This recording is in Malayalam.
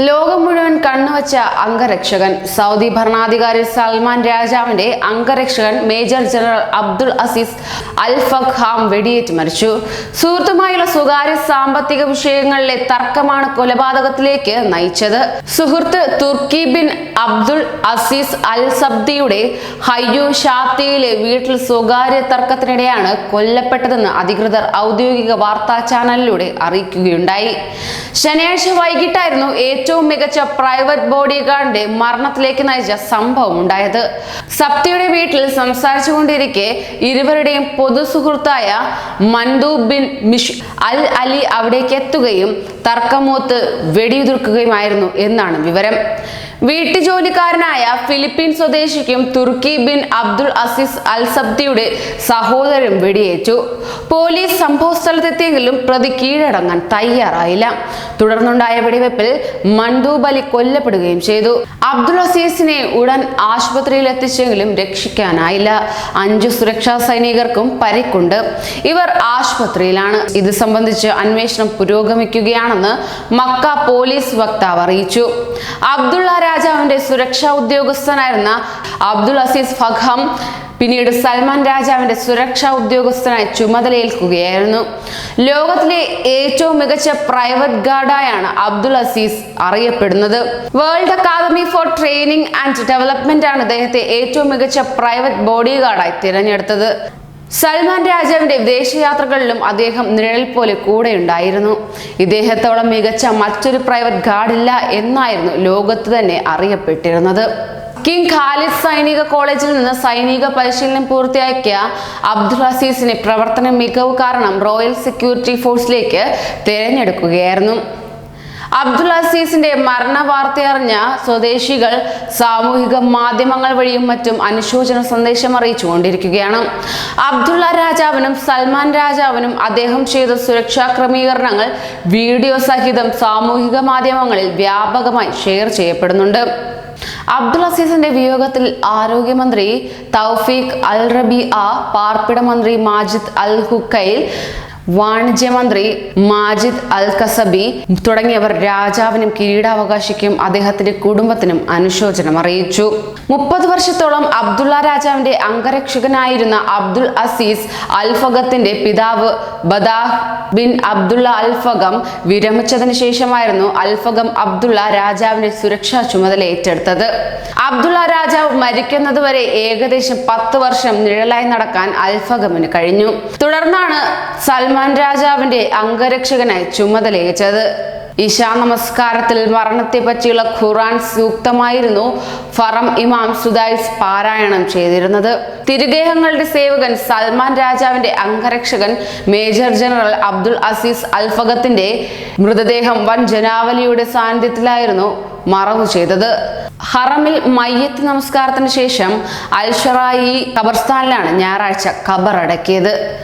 ലോകം മുഴുവൻ കണ്ണുവച്ച അംഗരക്ഷകൻ. സൗദി ഭരണാധികാരി സൽമാൻ രാജാവിന്റെ അംഗരക്ഷകൻ major general Abdul Aziz Al Fakham വെടിയേറ്റ് മരിച്ചു. സുഹൃത്തുമായുള്ള സ്വകാര്യ സാമ്പത്തിക വിഷയങ്ങളിലെ തർക്കമാണ് കൊലപാതകത്തിലേക്ക് നയിച്ചത്. സുഹൃത്ത് Turki bin Abdul Aziz Al സബ്ദിയുടെ ഹയ്യു ഷാത്തിയിലെ വീട്ടിൽ സ്വകാര്യ തർക്കത്തിനിടെയാണ് കൊല്ലപ്പെട്ടതെന്ന് അധികൃതർ ഔദ്യോഗിക വാർത്താ ചാനലിലൂടെ അറിയിക്കുകയുണ്ടായി. ശനിയാഴ്ച വൈകിട്ടായിരുന്നു ഏറ്റവും മികച്ച പ്രൈവറ്റ് ബോഡി ഗാർഡിന്റെ മരണത്തിലേക്ക് നയിച്ച സംഭവം ഉണ്ടായത്. സപ്തിയുടെ വീട്ടിൽ സംസാരിച്ചുകൊണ്ടിരിക്കെ ഇരുവരുടെയും പൊതു സുഹൃത്തായ ബിൻ മിഷ് അൽ അലി അവിടേക്ക് എത്തുകയും തർക്കമൂത്ത് വെടിയുതിർക്കുകയുമായിരുന്നു എന്നാണ് വിവരം. വീട്ടുജോലിക്കാരനായ Philippine സ്വദേശിക്കും Turki bin Abdul Aziz al സബ്ദിയുടെ സഹോദരൻ വെടിയേറ്റു. പോലീസ് സംഭവസ്ഥലത്തെത്തിയെങ്കിലും പ്രതി കീഴടങ്ങാൻ തയ്യാറായില്ല. തുടർന്നുണ്ടായ വെടിവെപ്പിൽ മൻദൂബ് അലി കൊല്ലപ്പെടുകയും ചെയ്തു. അബ്ദുൾ അസീസിനെ ഉടൻ ആശുപത്രിയിൽ എത്തിച്ചെങ്കിലും രക്ഷിക്കാനായില്ല. അഞ്ചു സുരക്ഷാ സൈനികർക്കും പരിക്കുണ്ട്. ഇവർ ആശുപത്രിയിലാണ്. ഇത് സംബന്ധിച്ച് അന്വേഷണം പുരോഗമിക്കുകയാണെന്ന് മക്ക പോലീസ് വക്താവ് അറിയിച്ചു. അബ്ദുള്ള രാജാവിന്റെ സുരക്ഷാ ഉദ്യോഗസ്ഥനായിരുന്ന അബ്ദുൾ അസീസ് ഫഖം പിന്നീട് സൽമാൻ രാജാവിന്റെ സുരക്ഷാ ഉദ്യോഗസ്ഥനായി ചുമതലയേൽക്കുകയായിരുന്നു. ലോകത്തിലെ ഏറ്റവും മികച്ച പ്രൈവറ്റ് ഗാർഡായാണ് അബ്ദുൾ അസീസ് അറിയപ്പെടുന്നത്. World Academy for Training and Development ആണ് അദ്ദേഹത്തെ ഏറ്റവും മികച്ച പ്രൈവറ്റ് ബോഡി ഗാർഡായി തിരഞ്ഞെടുത്തത്. സൽമാൻ രാജാവിന്റെ വിദേശയാത്രകളിലും അദ്ദേഹം നിഴൽ പോലെ കൂടെ ഉണ്ടായിരുന്നു ഇദ്ദേഹത്തോളം മികച്ച മറ്റൊരു പ്രൈവറ്റ് ഗാർഡില്ല എന്നായിരുന്നു ലോകത്ത് തന്നെ അറിയപ്പെട്ടിരുന്നത്. കിങ് ഖാലിദ് സൈനിക കോളേജിൽ നിന്ന് സൈനിക പരിശീലനം പൂർത്തിയാക്കിയ അബ്ദുൾ അസീസിനെ പ്രവർത്തന മികവ് കാരണം റോയൽ സെക്യൂരിറ്റി ഫോഴ്സിലേക്ക് തിരഞ്ഞെടുക്കുകയായിരുന്നു. അബ്ദുൾ അസീസിന്റെ മരണ വാർത്തയറിഞ്ഞ സ്വദേശികൾ സാമൂഹിക മാധ്യമങ്ങൾ വഴിയും മറ്റും അനുശോചന സന്ദേശം അറിയിച്ചുകൊണ്ടിരിക്കുകയാണ്. അബ്ദുള്ള രാജാവിനും സൽമാൻ രാജാവിനും അദ്ദേഹം ചെയ്ത സുരക്ഷാ ക്രമീകരണങ്ങൾ വീഡിയോ സഹിതം സാമൂഹിക മാധ്യമങ്ങളിൽ വ്യാപകമായി ഷെയർ ചെയ്യപ്പെടുന്നുണ്ട്. അബ്ദുൾ അസീസിന്റെ വിയോഗത്തിൽ ആരോഗ്യമന്ത്രി തൗഫീഖ് അൽ റബി ആ പാർപ്പിട മന്ത്രി മാജിദ് അൽ ഹുക്കൈൽ വാണിജ്യമന്ത്രി മാജിദ് അൽ കസബി തുടങ്ങിയവർ രാജാവിനും കിരീടാവകാശിക്കും അദ്ദേഹത്തിന്റെ കുടുംബത്തിനും അനുശോചനം അറിയിച്ചു. മുപ്പത് വർഷത്തോളം അബ്ദുള്ള രാജാവിന്റെ അംഗരക്ഷകനായിരുന്ന അബ്ദുൾ അസീസ് അൽ ഫഗത്തിന്റെ പിതാവ് ബദാഹ് ബിൻ അബ്ദുള്ള അൽ ഫഗം വിരമിച്ചതിന് ശേഷമായിരുന്നു അൽഫഗം അബ്ദുള്ള രാജാവിന്റെ സുരക്ഷാ ചുമതല ഏറ്റെടുത്തത്. അബ്ദുള്ള രാജാവ് മരിക്കുന്നതുവരെ ഏകദേശം പത്ത് വർഷം നിഴലായി നടക്കാൻ അൽഫഗമിന് കഴിഞ്ഞു. തുടർന്നാണ് സൽമാൻ രാജാവിന്റെ അംഗരക്ഷകനായി ചുമതലയേറ്റത്. ഇശാ നമസ്കാരത്തിൽ മരണത്തെ പറ്റിയുള്ള ഖുറാൻ സൂക്തമായിരുന്നു. ഫറം ഇമാം സുദൈസ് പാരായണം ചെയ്തിരുന്നത്. തിരുഗേഹങ്ങളുടെ സേവകൻ സൽമാൻ രാജാവിന്റെ അംഗരക്ഷകൻ മേജർ ജനറൽ അബ്ദുൾ അസീസ് അൽഫഗത്തിന്റെ മൃതദേഹം വൻ ജനാവലിയുടെ സാന്നിധ്യത്തിലായിരുന്നു മറവ് ചെയ്തത്. ഹറമിൽ മയ്യത്ത് നമസ്കാരത്തിന് ശേഷം അൽഷറായി ഖബർസ്ഥാനിലാണ് ഞായറാഴ്ച ഖബർ അടക്കിയത്